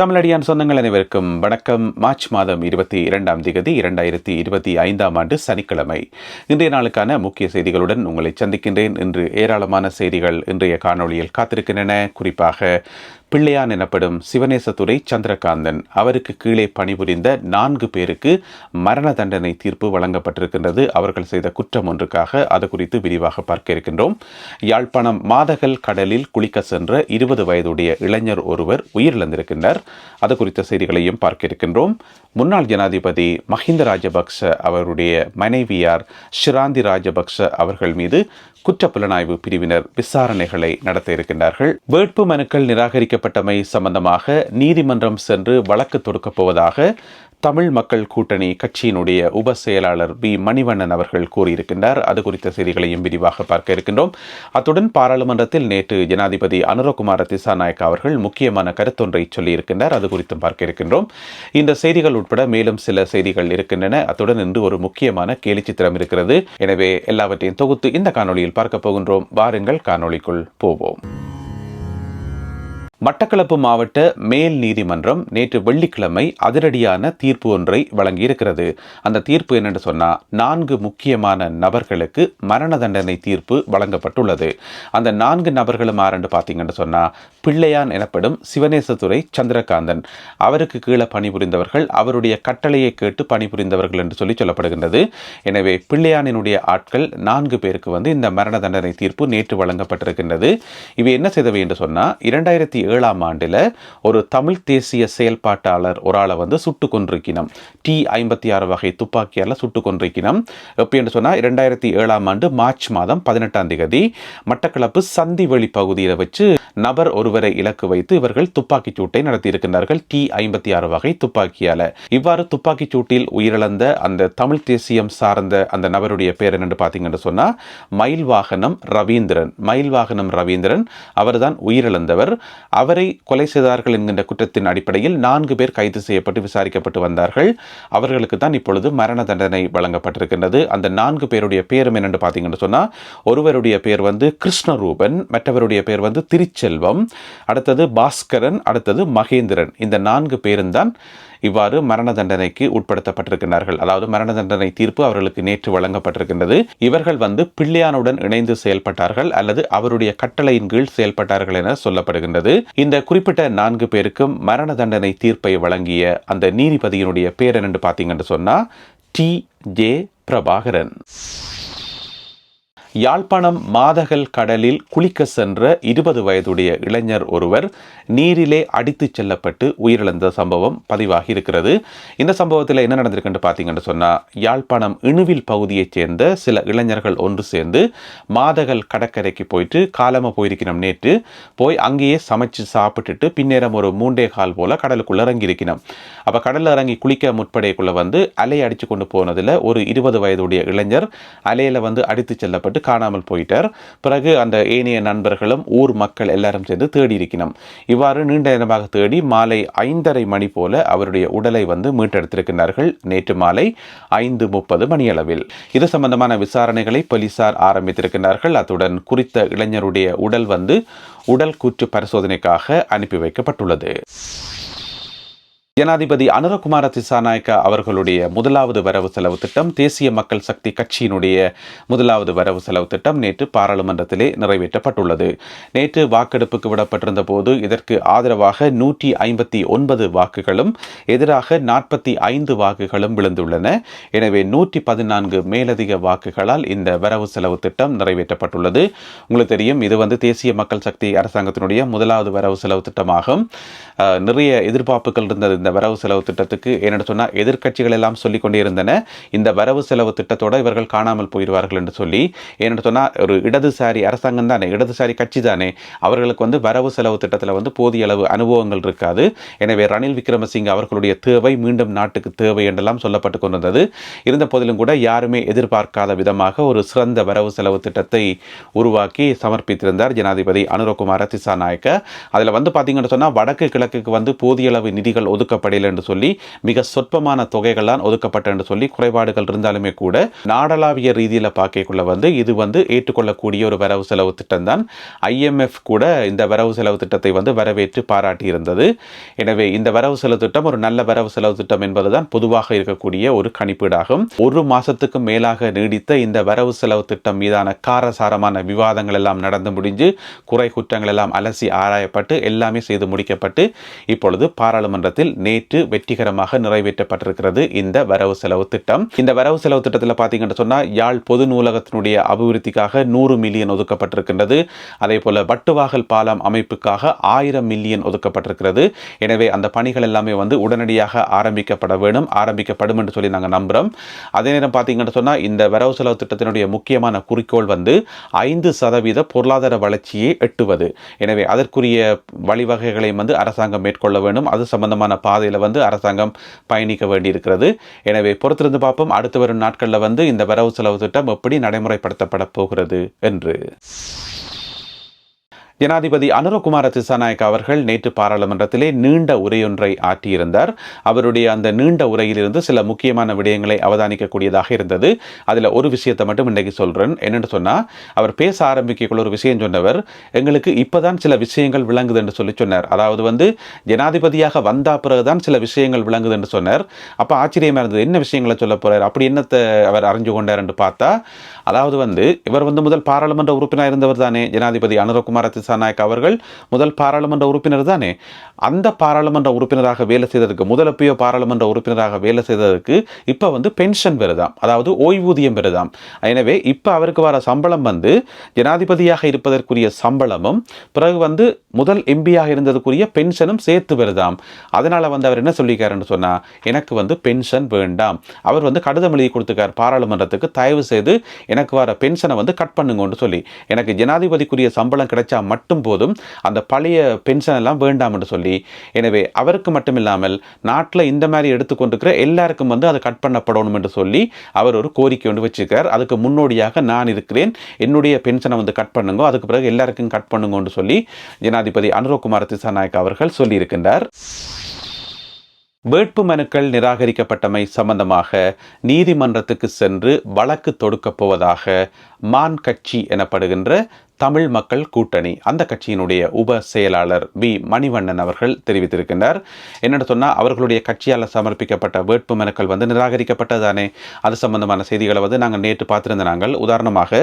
தமிழடியான் சொந்தங்கள் அனைவருக்கும் வணக்கம். மார்ச் மாதம் இருபத்தி இரண்டாம் திகதி இரண்டாயிரத்தி இருபத்தி ஐந்தாம் ஆண்டு சனிக்கிழமை. இன்றைய நாளுக்கான முக்கிய செய்திகளுடன் உங்களை சந்திக்கின்றேன். இன்று ஏராளமான செய்திகள் இன்றைய காணொளியில் காத்திருக்கின்றன. குறிப்பாக பிள்ளையான் எனப்படும் சிவநேசத்துறை சந்திரகாந்தன். அவருக்கு கீழே பணிபுரிந்த நான்கு பேருக்கு மரண தண்டனை தீர்ப்பு வழங்கப்பட்டிருக்கின்றது. அவர்கள் செய்த குற்றம் ஒன்றுக்காக அது குறித்து விரிவாக பார்க்க இருக்கின்றோம். யாழ்ப்பாணம் மாதகல் கடலில் குளிக்க சென்ற இருபது வயதுடைய இளைஞர் ஒருவர் உயிரிழந்திருக்கின்றார். அது குறித்த செய்திகளையும் பார்க்க இருக்கின்றோம். முன்னாள் ஜனாதிபதி மஹிந்த ராஜபக்ச அவருடைய மனைவியார் ஷிராந்தி ராஜபக்ஷ அவர்கள் மீது குற்றப்புலனாய்வு பிரிவினர் விசாரணைகளை நடத்த இருக்கின்றார்கள். வேட்பு மனுக்கள் நிராகரிக்க நிராகரிக்கப்பட்டமை சம்பந்தமாக நீதிமன்றம் சென்று வழக்கு தொடுக்கப் போவதாக தமிழ் மக்கள் கூட்டணி கட்சியினுடைய உப செயலாளர் பி. மணிவண்ணன் அவர்கள் கூறியிருக்கின்றார். அது குறித்த செய்திகளையும் விரிவாக பார்க்க இருக்கின்றோம். அத்துடன் பாராளுமன்றத்தில் நேற்று ஜனாதிபதி அனுரகுமார திசாநாயக்கா அவர்கள் முக்கியமான கருத்தொன்றை சொல்லியிருக்கின்றார். அது குறித்தும் பார்க்க இருக்கின்றோம். இந்த செய்திகள் உட்பட மேலும் சில செய்திகள் இருக்கின்றன. அத்துடன் இன்று ஒரு முக்கியமான கேலி சித்திரம் இருக்கிறது. எனவே எல்லாவற்றையும் தொகுத்து இந்த காணொளியில் பார்க்க போகின்றோம். வாருங்கள் காணொளிக்குள் போவோம். மட்டக்களப்பு மாவட்ட மேல் நீதிமன்றம் நேற்று வெள்ளிக்கிழமை அதிரடியான தீர்ப்பு ஒன்றை வழங்கியிருக்கிறது. அந்த தீர்ப்பு என்னென்று சொன்னால் நான்கு முக்கியமான நபர்களுக்கு மரண தண்டனை தீர்ப்பு வழங்கப்பட்டுள்ளது. அந்த நான்கு நபர்களும் ஆரண்டு பார்த்தீங்கன்னு சொன்னால் பிள்ளையான் எனப்படும் சிவநேசத்துறை சந்திரகாந்தன். அவருக்கு கீழே பணிபுரிந்தவர்கள் அவருடைய கட்டளையை கேட்டு பணிபுரிந்தவர்கள் என்று சொல்லி சொல்லப்படுகின்றது. எனவே பிள்ளையானினுடைய ஆட்கள் நான்கு பேருக்கு வந்து இந்த மரண தண்டனை தீர்ப்பு நேற்று வழங்கப்பட்டிருக்கின்றது. இவை என்ன செய்தவை என்று சொன்னால் இரண்டாயிரத்தி ஏழாம் ஆண்டில் ஒரு தமிழ் தேசிய செயல்பாட்டாளர் ஒரு ஆளை வந்து சுட்டு கொன்றிருக்கணும் டி ஐம்பத்தி ஆறு வகை துப்பாக்கியால் சுட்டு கொன்றிருக்கணும் எப்படி என்று சொன்னால் இரண்டாயிரத்தி ஏழாம் ஆண்டு மார்ச் மாதம் பதினெட்டாம் தேதி மட்டக்களப்பு சந்திவெளி பகுதியில் வச்சு நபர் ஒருவரை இலக்கு வைத்து இவர்கள் துப்பாக்கிச் சூட்டை நடத்தியிருக்கின்றார்கள். டி ஐம்பத்தி ஆறு வகை துப்பாக்கியால். இவ்வாறு துப்பாக்கிச் சூட்டில் உயிரிழந்த அந்த தமிழ் தேசியம் சார்ந்த அந்த நபருடைய பேர் என்னென்னு பார்த்தீங்கன்னு சொன்னால் மயில் வாகனம் ரவீந்திரன். மயில் வாகனம் ரவீந்திரன். அவர்தான் உயிரிழந்தவர். அவரை கொலை செய்தார்கள் என்கின்ற குற்றத்தின் அடிப்படையில் நான்கு பேர் கைது செய்யப்பட்டு விசாரிக்கப்பட்டு வந்தார்கள். அவர்களுக்கு தான் இப்பொழுது மரண தண்டனை வழங்கப்பட்டிருக்கின்றது. அந்த நான்கு பேருடைய பேரும் என்னென்று பார்த்தீங்கன்னு சொன்னால் ஒருவருடைய பேர் வந்து கிருஷ்ணரூபன் மற்றவருடைய பேர் வந்து திருச்செல்வம் அடுத்தது பாஸ்கரன் அடுத்தது மகேந்திரன். இந்த நான்கு பேரும் தான் இவ்வாறு மரண தண்டனைக்கு உட்படுத்தப்பட்டிருக்கிறார்கள் அதாவது மரண தண்டனை தீர்ப்பு அவர்களுக்கு நேற்று வழங்கப்பட்டிருக்கின்றது. இவர்கள் வந்து பிள்ளையானுடன் இணைந்து செயல்பட்டார்கள் அல்லது அவருடைய கட்டளையின் கீழ் செயல்பட்டார்கள் என சொல்லப்படுகின்றது. இந்த குறிப்பிட்ட நான்கு பேருக்கும் மரண தண்டனை தீர்ப்பை வழங்கிய அந்த நீதிபதியினுடைய பேர் என்னென்று பார்த்தீங்கன்னு சொன்னா டி. ஜே. பிரபாகரன். யாழ்ப்பாணம் மாதகல் கடலில் குளிக்க சென்ற இருபது வயதுடைய இளைஞர் ஒருவர் நீரிலே அடித்துச் செல்லப்பட்டு உயிரிழந்த சம்பவம் பதிவாகி இருக்கிறது இந்த சம்பவத்தில் என்ன நடந்திருக்குன்னு பார்த்தீங்கன்னு சொன்னால் யாழ்ப்பாணம் இணுவில் பகுதியைச் சேர்ந்த சில இளைஞர்கள் ஒன்று சேர்ந்து மாதகல் கடற்கரைக்கு போயிட்டு காலமாக போயிருக்கணும் நேற்று. போய் அங்கேயே சமைச்சு சாப்பிட்டுட்டு பின்னேரம் ஒரு மூண்டே கால் போல் கடலுக்குள்ள இறங்கி இருக்கணும் அப்போ கடலில் இறங்கி குளிக்க முற்படைக்குள்ளே வந்து அலையை அடித்து கொண்டு போனதில் ஒரு இருபது வயதுடைய இளைஞர் அலையில் வந்து அடித்து செல்லப்பட்டு காணாமல் போயிட்டார். பிறகு அந்த ஏனைய நண்பர்களும் ஊர் மக்கள் எல்லாரும் சேர்ந்து தேடி இருக்கணும் இவ்வாறு நீண்ட நேரமாக தேடி மாலை ஐந்தரை மணி போல அவருடைய உடலை வந்து மீட்டெடுத்திருக்கிறார்கள் நேற்று மாலை ஐந்து முப்பது மணியளவில். இது சம்பந்தமான விசாரணைகளை போலீசார் ஆரம்பித்திருக்கிறார்கள் அத்துடன் குறித்த இளைஞருடைய உடல் வந்து உடல் கூற்று பரிசோதனைக்காக அனுப்பி வைக்கப்பட்டுள்ளது. ஜனாதிபதி அனுரகுமார திசாநாயக்க அவர்களுடைய முதலாவது வரவு செலவு திட்டம் தேசிய மக்கள் சக்தி கட்சியினுடைய முதலாவது வரவு செலவு திட்டம் நேற்று பாராளுமன்றத்திலே நிறைவேற்றப்பட்டுள்ளது. நேற்று வாக்கெடுப்புக்கு விடப்பட்டிருந்த போது இதற்கு ஆதரவாக நூற்றி ஐம்பத்தி ஒன்பது வாக்குகளும் எதிராக நாற்பத்தி ஐந்து வாக்குகளும் விழுந்துள்ளன. எனவே நூற்றி பதினான்கு மேலதிக வாக்குகளால் இந்த வரவு செலவு திட்டம் நிறைவேற்றப்பட்டுள்ளது. உங்களுக்கு தெரியும் இது வந்து தேசிய மக்கள் சக்தி அரசாங்கத்தினுடைய முதலாவது வரவு செலவு திட்டமாகும். நிறைய எதிர்பார்ப்புகள் இருந்தது இந்த வரவு செலவு திட்டத்துக்கு என்னென்னு சொன்னால் எதிர்க்கட்சிகள் எல்லாம் சொல்லிக் கொண்டே இருந்தன. இந்த வரவு செலவு திட்டத்தோட இவர்கள் காணாமல் போயிடுவார்கள் என்று சொல்லி என்னென்னு சொன்னால் ஒரு இடதுசாரி அரசாங்கம் தானே இடதுசாரி கட்சி தானே அவர்களுக்கு வந்து வரவு செலவு திட்டத்தில் வந்து போதிய அளவு அனுபவங்கள் இருக்காது. எனவே ரணில் விக்ரமசிங்க அவர்களுடைய தேவை மீண்டும் நாட்டுக்கு தேவை என்றெல்லாம் சொல்லப்பட்டு கொண்டிருந்தது. இருந்த போதிலும் கூட யாருமே எதிர்பார்க்காத விதமாக ஒரு சிறந்த வரவு செலவு திட்டத்தை உருவாக்கி சமர்ப்பித்திருந்தார் ஜனாதிபதி அனுரகுமார திசாநாயக்க. அதில் வந்து பார்த்தீங்கன்னு சொன்னால் வடக்கு கிழக்குக்கு வந்து போதிய அளவு நிதிகள் ஒதுக்க ஒதுக்கப்படையில் என்று சொல்லி மிக சொற்பமான தொகைகள் தான் ஒதுக்கப்பட்ட என்று சொல்லி குறைபாடுகள் இருந்தாலுமே கூட நாடளாவிய ரீதியில் பார்க்கக்குள்ள வந்து இது வந்து ஏற்றுக்கொள்ளக்கூடிய ஒரு வரவு செலவு திட்டம் தான். ஐஎம்எஃப் கூட இந்த வரவு செலவு திட்டத்தை வந்து வரவேற்று பாராட்டியிருந்தது. எனவே இந்த வரவு செலவு திட்டம் ஒரு நல்ல வரவு செலவு திட்டம் என்பதுதான் பொதுவாக இருக்கக்கூடிய ஒரு கணிப்பீடாகும். ஒரு மாதத்துக்கு மேலாக நீடித்த இந்த வரவு செலவு திட்டம் மீதான காரசாரமான விவாதங்கள் எல்லாம் நடந்து முடிஞ்சு குறை குற்றங்கள் எல்லாம் அலசி ஆராயப்பட்டு எல்லாமே செய்து முடிக்கப்பட்டு இப்பொழுது பாராளுமன்றத்தில் நேற்று வெற்றிகரமாக நிறைவேற்றப்பட்டிருக்கிறது இந்த வரவு செலவு திட்டம். இந்த வரவு செலவு திட்டத்தில் பார்த்தீங்கன்னு சொன்னால் யாழ் பொது நூலகத்தினுடைய அபிவிருத்திக்காக நூறு மில்லியன் ஒதுக்கப்பட்டிருக்கின்றது. அதே போல வட்டுவாகல் பாலம் அமைப்புக்காக ஆயிரம் மில்லியன் ஒதுக்கப்பட்டிருக்கிறது. எனவே அந்த பணிகள் எல்லாமே வந்து உடனடியாக ஆரம்பிக்கப்பட வேண்டும் ஆரம்பிக்கப்படும் என்று சொல்லி நாங்கள் நம்புகிறோம் அதே நேரம் பார்த்தீங்கன்னு சொன்னால் இந்த வரவு செலவு திட்டத்தினுடைய முக்கியமான குறிக்கோள் வந்து ஐந்து சதவீத பொருளாதார வளர்ச்சியை எட்டுவது. எனவே அதற்குரிய வழிவகைகளையும் வந்து அரசாங்கம் மேற்கொள்ள வேண்டும் அது சம்பந்தமான பாதையில் வந்து அரசாங்கம் பயணிக்க வேண்டியிருக்கிறது. எனவே பொறுத்திருந்து பார்ப்போம். அடுத்து வரும் நாட்களில் வந்து இந்த வரவு செலவு திட்டம் எப்படி நடைமுறைப்படுத்தப்பட போகிறது என்று. ஜனாதிபதி அனுரகுமார திசாநாயக் அவர்கள் நேற்று பாராளுமன்றத்திலே நீண்ட உரையொன்றை ஆற்றியிருந்தார். அவருடைய அந்த நீண்ட உரையிலிருந்து சில முக்கியமான விடயங்களை அவதானிக்கக்கூடியதாக இருந்தது. அதில் ஒரு விஷயத்தை மட்டும் இன்றைக்கு சொல்கிறேன் என்னென்னு சொன்னால் அவர் பேச ஆரம்பிக்கக்குள்ள ஒரு விஷயம் சொன்னவர் எங்களுக்கு இப்போ தான் சில விஷயங்கள் விளங்குது என்று சொல்லி சொன்னார். அதாவது வந்து ஜனாதிபதியாக வந்த பிறகுதான் சில விஷயங்கள் விளங்குது என்று சொன்னார். அப்போ ஆச்சரியமாக இருந்தது. என்ன விஷயங்களை சொல்ல போகிறார் அப்படி என்னத்தை அவர் அறிஞ்சு கொண்டார் என்று பார்த்தா அதாவது வந்து இவர் வந்து முதல் பாராளுமன்ற உறுப்பினர் இருந்தவர் தானே ஜனாதிபதி அனுரகுமார திசாநாயக் அவர்கள் முதல் பாராளுமன்ற உறுப்பினர் தானே? அந்த பாராளுமன்ற உறுப்பினராக வேலை செய்ததற்கு முதலப்பியோ பாராளுமன்ற உறுப்பினராக வேலை செய்ததற்கு இப்போ வந்து பென்ஷன் பெறுதாம். அதாவது ஓய்வூதியம் பெறுதாம். எனவே இப்போ அவருக்கு வர சம்பளம் வந்து ஜனாதிபதியாக இருப்பதற்குரிய சம்பளமும் பிறகு வந்து முதல் எம்பியாக இருந்ததுக்குரிய பென்ஷனும் சேர்த்து வருதாம் அதனால் வந்து அவர் என்ன சொல்லிக்காருன்னு சொன்னால் எனக்கு வந்து பென்ஷன் வேண்டாம். அவர் வந்து கடிதம் எழுதி கொடுத்துக்கார் பாராளுமன்றத்துக்கு. தயவு செய்து எனக்கு வர பென்ஷனை வந்து கட் பண்ணுங்கன்னு சொல்லி. எனக்கு ஜனாதிபதிக்குரிய சம்பளம் கிடைச்சா மட்டும் மட்டும் போதும் அந்த பழைய பென்ஷன் எல்லாம் வேண்டாம் என்று சொல்லி எனவே அவருக்கு மட்டும் இல்லாமல் நாட்டில் இந்த மாதிரி எடுத்துக்கொண்டிருக்கிற எல்லாருக்கும் வந்து அதை கட் பண்ணப்படணும் என்று சொல்லி அவர் ஒரு கோரிக்கை ஒன்று வச்சிருக்கார். அதுக்கு முன்னோடியாக நான் இருக்கிறேன். என்னுடைய பென்ஷனை வந்து கட் பண்ணுங்க அதுக்கு பிறகு எல்லாருக்கும் கட் பண்ணுங்கன்னு சொல்லி ஜனாதிபதி அனுரகுமார் திசாநாயக் அவர்கள் சொல்லியிருக்கின்றார். வேட்பு மனுக்கள் நிராகரிக்கப்பட்டமை சம்பந்தமாக நீதிமன்றத்துக்கு சென்று வழக்கு தொடுக்கப் போவதாக மான் கட்சி எனப்படுகின்ற தமிழ் மக்கள் கூட்டணி. அந்த கட்சியினுடைய உப செயலாளர் வி மணிவண்ணன் அவர்கள் தெரிவித்திருக்கின்றார். என்னென்னு சொன்னால் அவர்களுடைய கட்சியால் சமர்ப்பிக்கப்பட்ட வேட்பு மனுக்கள் வந்து நிராகரிக்கப்பட்டதானே? அது சம்பந்தமான செய்திகளை வந்து நாங்கள் நேற்று பார்த்துருந்த நாங்கள். உதாரணமாக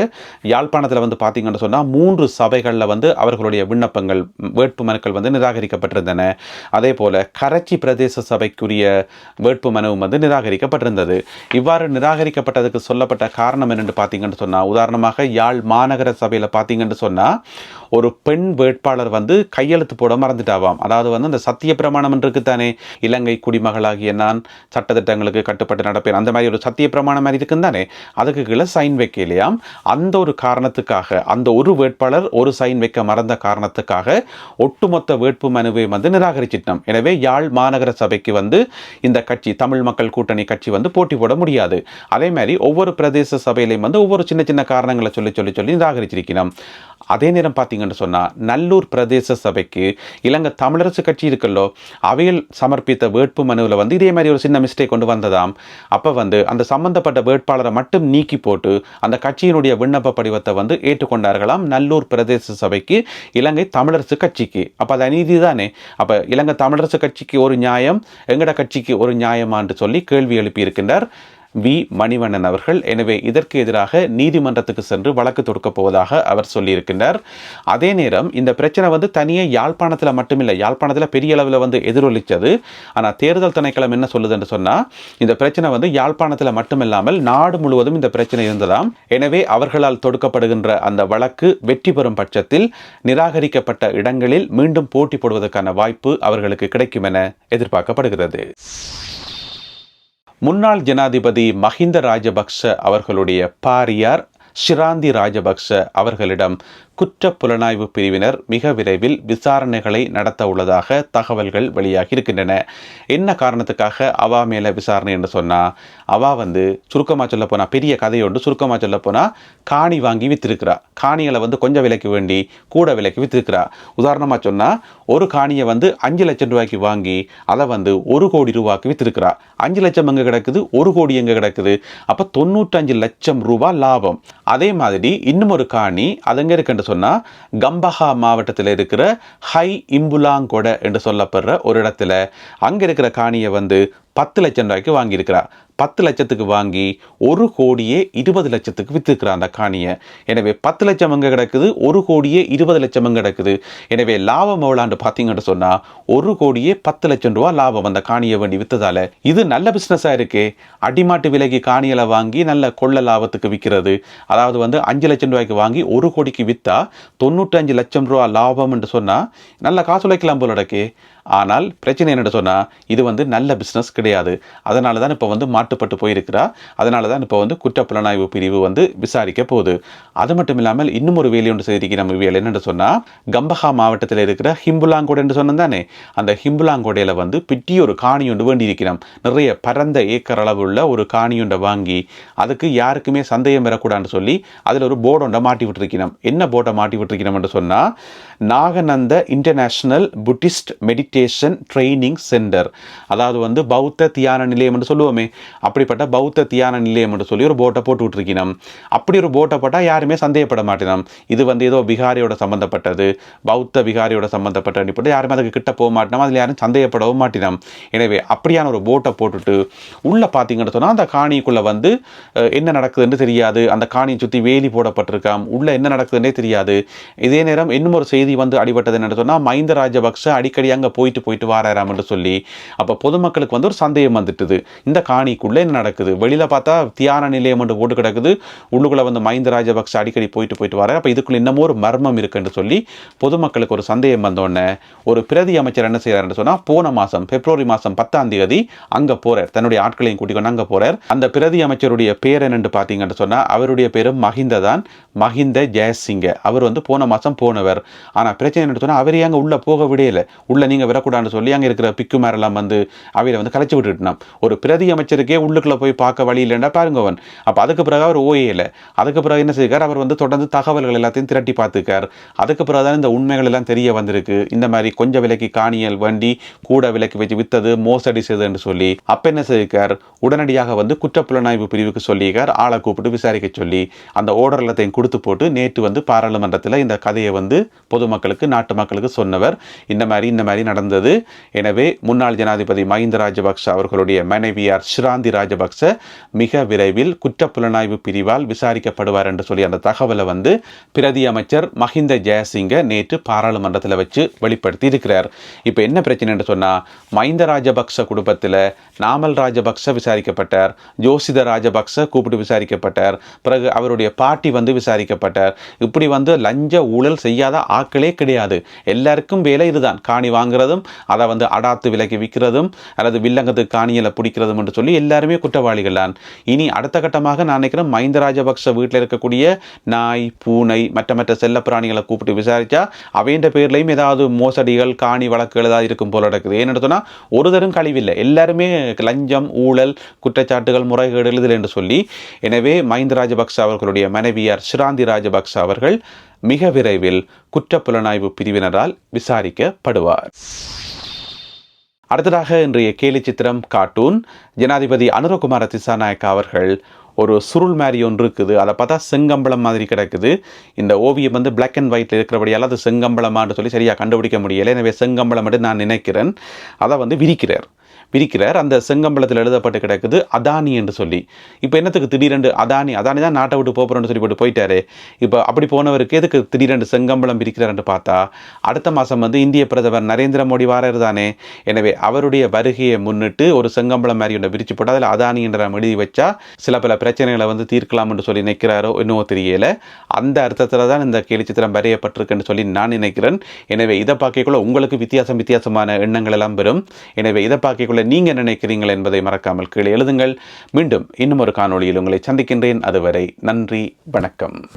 யாழ்ப்பாணத்தில் வந்து பார்த்தீங்கன்னு சொன்னால் மூன்று சபைகளில் வந்து அவர்களுடைய விண்ணப்பங்கள் வேட்பு மனுக்கள் வந்து நிராகரிக்கப்பட்டிருந்தன. அதே போல் கரச்சி பிரதேச சபைக்குரிய வேட்பு மனுவும் வந்து நிராகரிக்கப்பட்டிருந்தது. இவ்வாறு நிராகரிக்கப்பட்டதுக்கு சொல்லப்பட்ட காரணம் என்னென்னு பார்த்தீங்கன்னு சொன்னால் உதாரணமாக யாழ் மாநகர சபையில் பார்த்தீங்கன்னு என்று சொன்னால் ஒரு பெண் வேட்பாளர் வந்து கையெழுத்து போட மறந்துட்டாவாம். அதாவது வந்து அந்த சத்திய பிரமாணம் இருக்குத்தானே இலங்கை குடிமகளாகிய நான் சட்டத்திட்டங்களுக்கு கட்டுப்பட்டு நடப்பேன். அந்த மாதிரி ஒரு சத்திய பிரமாணம் மாதிரி இருக்குந்தானே அதுக்கு கீழே சைன் வைக்கலையாம் அந்த ஒரு காரணத்துக்காக அந்த ஒரு வேட்பாளர் ஒரு சைன் வைக்க மறந்த காரணத்துக்காக ஒட்டுமொத்த வேட்பு மனுவை வந்து நிராகரிச்சிட்டோம். எனவே யாழ் மாநகர சபைக்கு வந்து இந்த கட்சி தமிழ் மக்கள் கூட்டணி கட்சி வந்து போட்டி போட முடியாது. அதே மாதிரி ஒவ்வொரு பிரதேச சபையிலையும் வந்து ஒவ்வொரு சின்ன சின்ன காரணங்களை சொல்லி சொல்லி சொல்லி நிராகரிச்சிருக்கணும் அதே நேரம் பார்த்தீங்கன்னு சொன்னால் நல்லூர் பிரதேச சபைக்கு இலங்கை தமிழரசு கட்சி இருக்குல்லோ அவையில் சமர்ப்பித்த வேட்பு மனுவில் வந்து இதே மாதிரி ஒரு சின்ன மிஸ்டேக் கொண்டு வந்ததாம். அப்போ வந்து அந்த சம்பந்தப்பட்ட வேட்பாளரை மட்டும் நீக்கி போட்டு அந்த கட்சியினுடைய விண்ணப்ப படிவத்தை வந்து ஏற்றுக்கொண்டார்களாம் நல்லூர் பிரதேச சபைக்கு இலங்கை தமிழரசு கட்சிக்கு. அப்போ அது அநீதி தானே அப்போ இலங்கை தமிழரசு கட்சிக்கு ஒரு நியாயம் எங்கட கட்சிக்கு ஒரு நியாயமான்னு சொல்லி கேள்வி எழுப்பியிருக்கின்றார் வி. மணிவண்ணன் அவர்கள். எனவே இதற்கு எதிராக நீதிமன்றத்துக்கு சென்று வழக்கு தொடுக்கப் போவதாக அவர் சொல்லியிருக்கின்றார். அதே நேரம் இந்த பிரச்சனை வந்து தனியே யாழ்ப்பாணத்தில் மட்டுமில்லை யாழ்ப்பாணத்தில் பெரிய அளவில் வந்து எதிரொலித்தது ஆனால் தேர்தல் திணைக்களம் என்ன சொல்லுதுன்னு சொன்னால் இந்த பிரச்சனை வந்து யாழ்ப்பாணத்தில் மட்டுமில்லாமல் நாடு முழுவதும் இந்த பிரச்சனை இருந்ததாம். எனவே அவர்களால் தொடுக்கப்படுகின்ற அந்த வழக்கு வெற்றி பெறும் பட்சத்தில் நிராகரிக்கப்பட்ட இடங்களில் மீண்டும் போட்டி போடுவதற்கான வாய்ப்பு அவர்களுக்கு கிடைக்கும் என எதிர்பார்க்கப்படுகிறது. முன்னாள் ஜனாதிபதி மஹிந்த ராஜபக்ஷ அவர்களுடைய பாரியார் ஷிராந்தி ராஜபக்ஷ அவர்களிடம் குற்ற புலனாய்வு பிரிவினர் மிக விரைவில் விசாரணைகளை நடத்த உள்ளதாக தகவல்கள் வெளியாகி இருக்கின்றன என்ன காரணத்துக்காக அவா மேல விசாரணை என்று சொன்னா அவா வந்து சுருக்கமாக சொல்ல போனா பெரிய கதையோண்டு சுருக்கமாக சொல்ல போனா காணி வாங்கி வித்திருக்கிறா. காணிகளை வந்து கொஞ்சம் விலைக்கு வேண்டி கூட விலைக்கு வித்திருக்கிறா. உதாரணமாக சொன்னா ஒரு காணியை வந்து அஞ்சு லட்சம் ரூபாய்க்கு வாங்கி அதை வந்து ஒரு கோடி ரூபாய்க்கு வித்திருக்கிறா. அஞ்சு லட்சம் எங்க கிடக்குது? ஒரு கோடி எங்க கிடக்குது? அப்போ தொண்ணூற்றஞ்சு லட்சம் ரூபாய் லாபம். அதே மாதிரி இன்னும் ஒரு காணி அது எங்க இருக்குன்னு சொன்னா கம்பஹா மாவட்டத்தில் இருக்கிற ஹை இம்புலாங்கொட என்று சொல்லப்படுற ஒரு இடத்துல அங்க இருக்கிற காணியை வந்து பத்து லட்சம் ரூபாய்க்கு வாங்கியிருக்கிறார் பத்து லட்சத்துக்கு வாங்கி ஒரு கோடியே இருபது லட்சத்துக்கு விற்றுக்கிறான் அந்த காணியை. எனவே பத்து லட்சம் அங்கே கிடக்குது? ஒரு கோடியே இருபது லட்சம் அங்கே கிடக்குது? எனவே லாபம் எவ்வளான்னு பார்த்தீங்கன்னு சொன்னால் ஒரு கோடியே பத்து லட்சம் ரூபா லாபம் அந்த காணியை வேண்டி விற்றதால் இது நல்ல பிஸ்னஸாக இருக்கே. அடிமாட்டு விலைக்கு காணிகளை வாங்கி நல்ல கொள்ள லாபத்துக்கு விற்கிறது அதாவது வந்து அஞ்சு லட்சம் ரூபாய்க்கு வாங்கி ஒரு கோடிக்கு விற்றா தொண்ணூற்றஞ்சு லட்சம் ரூபா லாபம் என்று சொன்னா நல்ல காசு உழைக்கலாம் போல இடக்கே ஆனால் பிரச்சனை என்னென்னு சொன்னால் இது வந்து நல்ல பிஸ்னஸ் கிடையாது. அதனால தான் இப்போ வந்து மாட்டுப்பட்டு போயிருக்கிறா. அதனால தான் இப்போ வந்து குற்றப்புலனாய்வு பிரிவு வந்து விசாரிக்க போகுது. அது மட்டும் இல்லாமல் இன்னும் ஒரு வேலை ஒன்று செய்திக்கு நம்ம வேலை என்னென்னு சொன்னால் கம்பஹா மாவட்டத்தில் இருக்கிற ஹிம்புலாங்கோடு என்று சொன்னோம் தானே அந்த ஹிம்புலாங்கோடையில் வந்து பிட்டி ஒரு காணி ஒன்று வேண்டி நிறைய பரந்த ஏக்கர் அளவுள்ள ஒரு காணி வாங்கி அதுக்கு யாருக்குமே சந்தேகம் வரக்கூடாதுன்னு சொல்லி அதில் ஒரு போர்டு ஒன்றை மாட்டி விட்டுருக்கிறோம். என்ன போர்டை மாட்டி விட்டுருக்கிறோம்னு சொன்னால் Naganandha international Buddhist education training centre அதாவது வந்து பௌத்த தியான நிலையம் என்று சொல்லுவோமே. அப்படிப்பட்ட பௌத்த தியான நிலையம் என்று சொல்லி ஒரு போட்டை போட்டு விட்டுருக்கணும் அப்படி ஒரு போட்டை போட்டால் யாருமே சந்தேகப்பட மாட்டேனோம். இது வந்து ஏதோ விகாரியோட சம்மந்தப்பட்டது பௌத்த விகாரியோட சம்மந்தப்பட்ட அடிப்பட்டு யாருமே அதுக்கு கிட்ட போக மாட்டோம் அதில் யாரும் சந்தேகப்படவும் மாட்டினோம். எனவே அப்படியான ஒரு போட்டை போட்டுட்டு உள்ளே பார்த்தீங்கன்னு சொன்னால் அந்த காணிக்குள்ளே வந்து என்ன நடக்குதுன்னு தெரியாது. அந்த காணியை சுற்றி வேலி போடப்பட்டிருக்காம். உள்ளே என்ன நடக்குதுன்னே தெரியாது. இதே நேரம் இன்னும் ஒரு செய்தி வந்து அடிபட்டது என்னன்னு சொன்னால் மஹிந்த ராஜபக்ஷ அடிக்கடி அங்கே போய் போயிட்டு போயிட்டு வாராராம் என்று சொல்லி அப்போ பொதுமக்களுக்கு வந்து ஒரு சந்தேகம் வந்துட்டுது. இந்த காணிக்குள்ளே என்ன நடக்குது? வெளியில் பார்த்தா தியான நிலையம் என்று போட்டு கிடக்குது. உள்ளுக்குள்ளே வந்து மஹிந்த ராஜபக்ஷ அடிக்கடி போயிட்டு போயிட்டு வரார். அப்போ இதுக்குள்ள இன்னமும் ஒரு மர்மம் இருக்குன்னு சொல்லி பொதுமக்களுக்கு ஒரு சந்தேகம் வந்தோடனே ஒரு பிரதி அமைச்சர் என்ன செய்யறாருன்னு சொன்னால் போன மாதம் பிப்ரவரி மாதம் பத்தாம் தேதி அங்கே போறார். தன்னுடைய ஆட்களையும் கூட்டிக் கொண்டு அங்கே போறார். அந்த பிரதி அமைச்சருடைய பேர் என்னன்னு பார்த்தீங்கன்னு சொன்னால் அவருடைய பேரும் மஹிந்த தான். மஹிந்த ஜெயசிங்க. அவர் வந்து போன மாதம் போனவர். ஆனால் பிரச்சனை என்ன சொன்னால் அவர் அங்கே உள்ளே போக விடையில. உள்ள நீங்கள் வரக்கூடாதுன்னு சொல்லி அங்கே இருக்கிற பிக்குமாரெல்லாம் வந்து அவையில் வந்து கலைச்சி விட்டுட்டான் ஒரு பிரதி அமைச்சருக்கே உள்ளுக்குள்ளே போய் பார்க்க வழி இல்லைன்னா பாருங்க அவன். அப்போ அதுக்கு பிறகு அவர் ஓயல அதுக்கு பிறகு என்ன செய்கிறார் அவர் வந்து தொடர்ந்து தகவல்கள் எல்லாத்தையும் திரட்டி பார்த்துக்கார். அதுக்கு பிறகு தான் இந்த உண்மைகள் எல்லாம் தெரிய வந்திருக்கு. இந்த மாதிரி கொஞ்சம் விலைக்கு காணியல் வண்டி கூட விலைக்கு வச்சு வித்தது மோசடி செய்ததுன்னு சொல்லி. அப்ப என்ன செய்கிறார் உடனடியாக வந்து குற்றப்புலனாய்வு பிரிவுக்கு சொல்லியிருக்கார். ஆளை கூப்பிட்டு விசாரிக்க சொல்லி அந்த ஓர்டர் எல்லாத்தையும் கொடுத்து போட்டு நேற்று வந்து பாராளுமன்றத்தில் இந்த கதையை வந்து பொதுமக்களுக்கு நாட்டு மக்களுக்கு சொன்னவர். இந்த மாதிரி இந்த மாதிரி நடந்தது. எனவே முன்னாள் ஜனாதிபதி மஹிந்த ராஜபக்ஷ அவர்களுடைய மனைவியார் ஷிராந்தி ராஜபக்ச மிக விரைவில் குற்றப்புலனாய்வு பிரிவால் விசாரிக்கப்படுவார் என்று சொல்லி அந்த தகவலை வந்து பிரதி அமைச்சர் மஹிந்த ஜெயசிங்க நேற்று பாராளுமன்றத்தில் வச்சு வெளிப்படுத்தி இருக்கிறார். இப்போ என்ன பிரச்சனை என்று சொன்னால் மஹிந்த ராஜபக்ச குடும்பத்தில் நாமல் ராஜபக்ஷ விசாரிக்கப்பட்டார் ஜோசித ராஜபக்ச கூப்பிட்டு விசாரிக்கப்பட்டார் பிறகு அவருடைய பாட்டி வந்து விசாரிக்கப்பட்டார். இப்படி வந்து லஞ்ச ஊழல் செய்யாத ஆட்களே கிடையாது. எல்லாருக்கும் வேலை இதுதான். காணி வாங்குறது வாங்குறதும் அதை வந்து அடாத்து விலைக்கு விற்கிறதும் அல்லது வில்லங்கத்து காணியில் பிடிக்கிறதும் என்று சொல்லி எல்லாருமே குற்றவாளிகள் தான். இனி அடுத்த கட்டமாக நான் நினைக்கிறேன் மஹிந்த ராஜபக்ஷ வீட்டில் இருக்கக்கூடிய நாய் பூனை மற்ற மற்ற செல்ல பிராணிகளை கூப்பிட்டு விசாரிச்சா அவைன்ற பேர்லையும் ஏதாவது மோசடிகள் காணி வழக்குகள் ஏதாவது இருக்கும் போல நடக்குது. ஏன்னு சொன்னால் ஒரு தரும் கழிவில்லை. எல்லாருமே லஞ்சம் ஊழல் குற்றச்சாட்டுகள் முறைகேடுகள் என்று சொல்லி எனவே மஹிந்த ராஜபக்ச அவர்களுடைய மனைவியார் ஷிராந்தி ராஜபக்ஷ அவர்கள் மிக விரைவில் குற்றப்புலனாய்வு பிரிவினரால் விசாரிக்கப்படுவார். அடுத்ததாக இன்றைய கேலி சித்திரம் கார்ட்டூன். ஜனாதிபதி அனுரகுமார திசாநாயக்கா அவர்கள் ஒரு சுருள் மாதிரி ஒன்று இருக்குது. அதை பார்த்தா செங்கம்பளம் மாதிரி கிடக்குது. இந்த ஓவியம் வந்து பிளாக் அண்ட் ஒயிட்டில் இருக்கிறபடியால் அது செங்கம்பளமான்னு சொல்லி சரியாக கண்டுபிடிக்க முடியலை. எனவே செங்கம்பளம் என்று நான் நினைக்கிறேன். அதை வந்து விரிக்கிறார். பிரிக்கிறார். அந்த செங்கம்பளத்தில் எழுதப்பட்டு கிடக்குது அதானி என்று சொல்லி. இப்போ என்னத்துக்கு திடீரென்று அதானி? அதானி தான் நாட்டை விட்டு போகிறோன்னு சொல்லி போட்டு போயிட்டாரு. இப்போ அப்படி போனவருக்கு எதுக்கு திடீரென்று செங்கம்பளம் பிரிக்கிறார்னு பார்த்தா அடுத்த மாதம் வந்து இந்திய பிரதமர் நரேந்திர மோடி வாரர் தானே. எனவே அவருடைய வருகையை முன்னிட்டு ஒரு செங்கம்பளம் மாதிரி ஒன்று பிரித்து போட்டு அதில் அதானி என்ற நம்ம எழுதி வச்சா சில பல பிரச்சனைகளை வந்து தீர்க்கலாம் என்று சொல்லி நினைக்கிறாரோ என்னவோ தெரியல. அந்த அர்த்தத்தில் தான் இந்த கேலிச்சித்திரம் வரையப்பட்டிருக்குன்னு சொல்லி நான் நினைக்கிறேன். எனவே இதை பார்க்கக்குள்ள உங்களுக்கு வித்தியாசம் வித்தியாசமான எண்ணங்கள் எல்லாம் வரும். எனவே இதை பார்க்கக்குள்ள நீங்கள் என்ன என்பதை மறக்காமல் கீழே எழுதுங்கள். மீண்டும் இன்னும் ஒரு காணொளியில் உங்களை சந்திக்கின்றேன். அதுவரை நன்றி வணக்கம்.